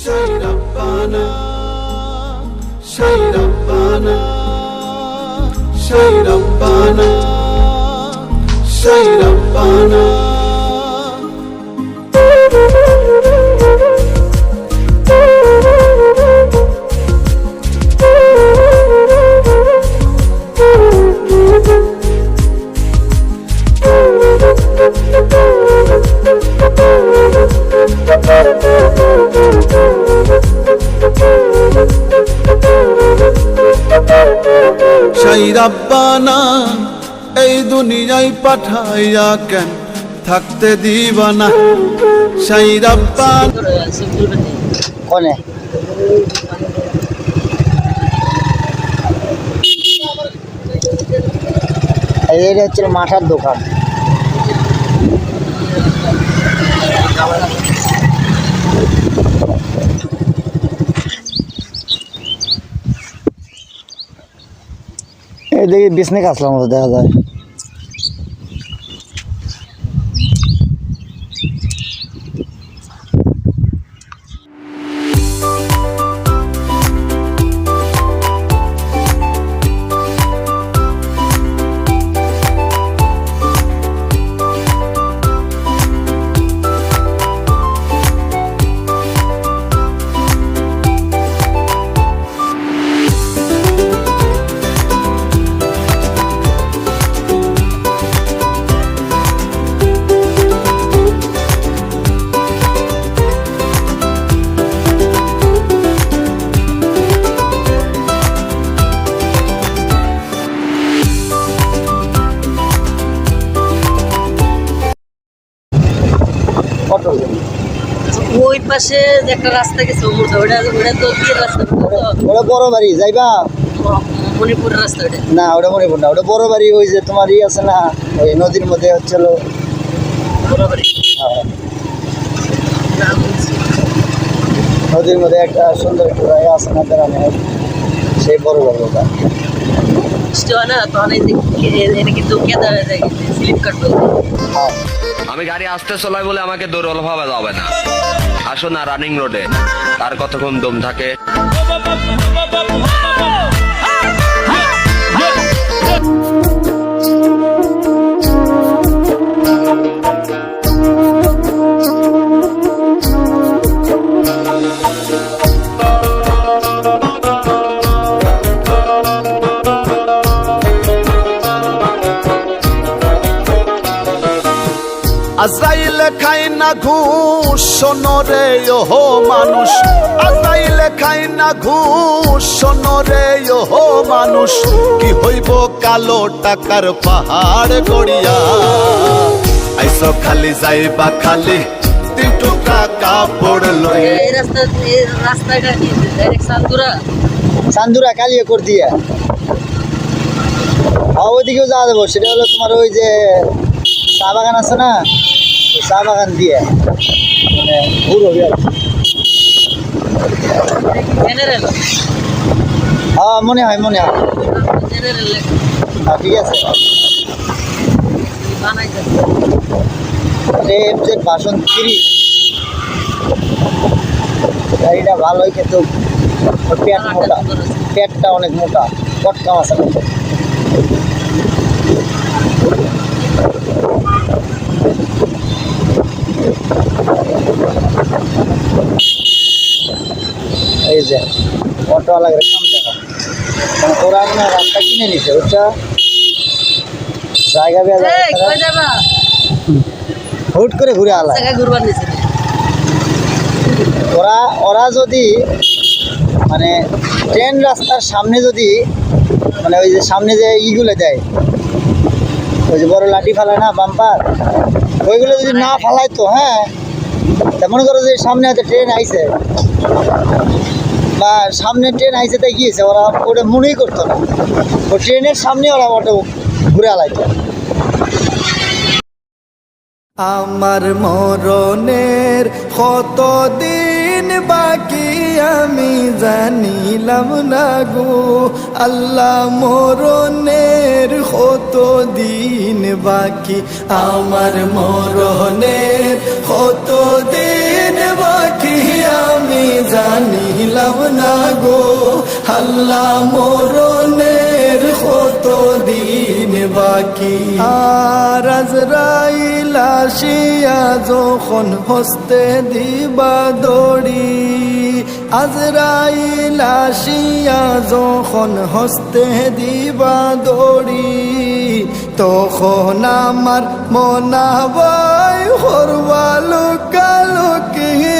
Shaydabbana Shaydabbana Shaydabbana Shaydabbana say রাব্বানা, এই দুনিয়ায় পাঠাইয়া কেন থাকতে দিবানা? সেই রাব্বানা। কোনে? এই হচ্ছে মাঠার দোকান। এদিকে বিছনে কাছলার মতো দেখা যায়। পাশে একটা রাস্তা গেছে ওটা ওটা ওটা তো কি রাস্তা ওটা বড় বাড়ি যাইবা? মণিপুরের রাস্তা ওটা। না ওটা মণিপুর না ওটা বড় বাড়ি ওই যে তোমার ই আছে না ওই নদীর মধ্যে বরাবরই হ্যাঁ, নদীর মধ্যে একটা সুন্দর একটা জায়গা আছে না গ্রামে সেই বড় বাড়ি ওটা। হ্যাঁ আমি গাড়ি আসতে চলাই বলে আমাকে দৌড়ল ভাবে যাবে না। আসো না রানিং রোডে তার কতক্ষণ দম থাকে আজরাইল খাই না ঘুষ শোনো রে ওহো মানুষ। আজরাইল খাই না ঘুষ শোনো রে ওহো মানুষ। কি হইব কালো টাকার পাহাড় গড়িয়া? আইস খালি যাইবা খালি তিন টুকা কাপড় লই। এই রাস্তা এই রাস্তাটা কি ডাইরেক্ট সান্দুরা চান্দুরা কালিয়ে করে দিয়ে। হ্যাঁ ওইদিকেও যাওয়া যাব। সেটা হলো তোমার ওই যে চা বাগান আছে না? চা বাগান দিয়ে মানে আর কি। জেনারেল হ্যাঁ মনে হয় মনে হয়। হ্যাঁ ঠিক আছে। বাসন থ্রি গাড়িটা ভালোই কিন্তু পেট মোটা। পেটটা অনেক মোটা। পটকা আছে। যে অটোওয়ালা কাম দেখো মানে ওরা হয় রাস্তা কিনে নিছে বুঝছ? জায়গা বেয়া যাবা? হুট করে ঘুরে ঘুরবার নিছে ওরা ওরা যদি মানে ট্রেন রাস্তার সামনে যদি মানে ওই যে সামনে যে ইগুলো দেয় ওই যে বড় লাঠি ফালায় না বাম্পার? ওইগুলো যদি না ফালায় তো হ্যাঁ? তা মনে করো যে সামনে হয়তো ট্রেন আইছে। বা সামনে ট্রেন আইছে তাই গিয়েছে ওরা ওটা মনেই করতো না। ও ট্রেনের সামনে ওরা অটো ঘুরে আলাইতো। আমার মরণের কতদিন বাকি আমি জানিলাম না গো। আল্লাহ মরণের কত দিন বাকি। আমার মরণের কত দিন জানিলাম না গো। আল্লাহ মরণের কত দিন বাকি। আর আজরাইল যখন হস্তে দিবা দড়ি, আজরাইল আসিয়া যখন হস্তে দিবা দড়ি, তখন আমার মনাবাই হরবালো কালো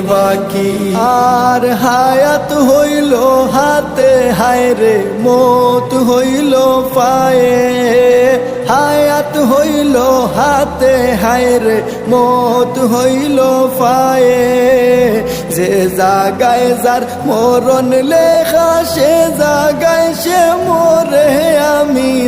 বাকি। আর হায়াত হইল হাতে, হায় রে, মত হইল পায়ে। হায়াত হইল হাতে, হায় রে, মত হইল পায়ে। যে জাগায় যার মরণ লেখা, সে জাগায় সে মরে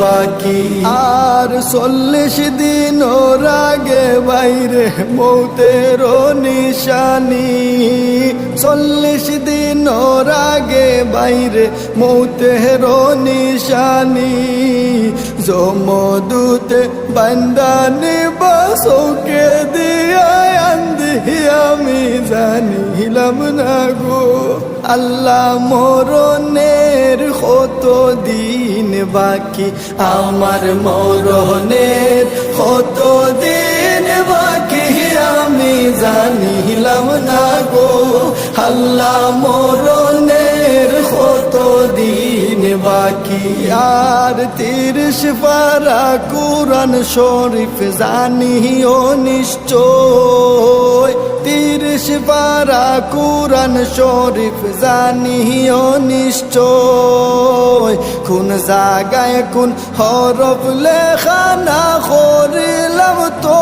বাকি। আর চল্লিশ দিন ওর আগে বাইরে মৌতের নিশানি। চল্লিশ দিন ওর আগে বাইরে মৌতের নিশানি। জমদূতে বান্দানি বাসকে দিয়া আন্দি আমি জানিলাম না গো। আল্লাহ মরণের কত দিন বাকি? আমার মরণের কত দিন বাকি? আমি জানিলাম না গো। আল্লাহ মরণের কত দিন বাকি আর তিরিশ পারা কোরআন শরীফ জানিও নিশ্চয়। তিরিশ পারা কোরআন শরীফ জানিও নিশ্চয়। কোন জাগায় কোন হরফ লেখা না করিলাম তো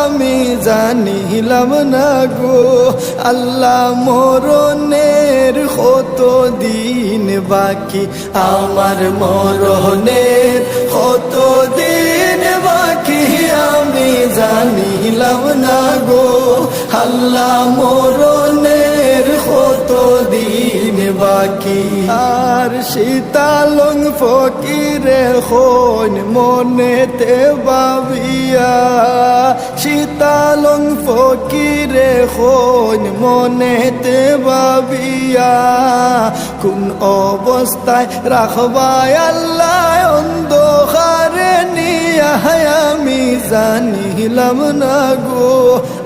আমি জানিলাম না গো, আল্লাহ মরণের কত দিন বাকি? আমার মরণের কত দিন বাকি? আমি জানিলাম না গো, আল্লাহ মরণের কত দিন বাকি? শীতালং ফকিরে হন মনেতে বাবিয়া। শীতালং ফকিরে হন মনেতে বাবিয়া। কোন অবস্থায় রাখবায় আল্লাহ অন্ধকারে নিয়া আমি জানিলাম না গো।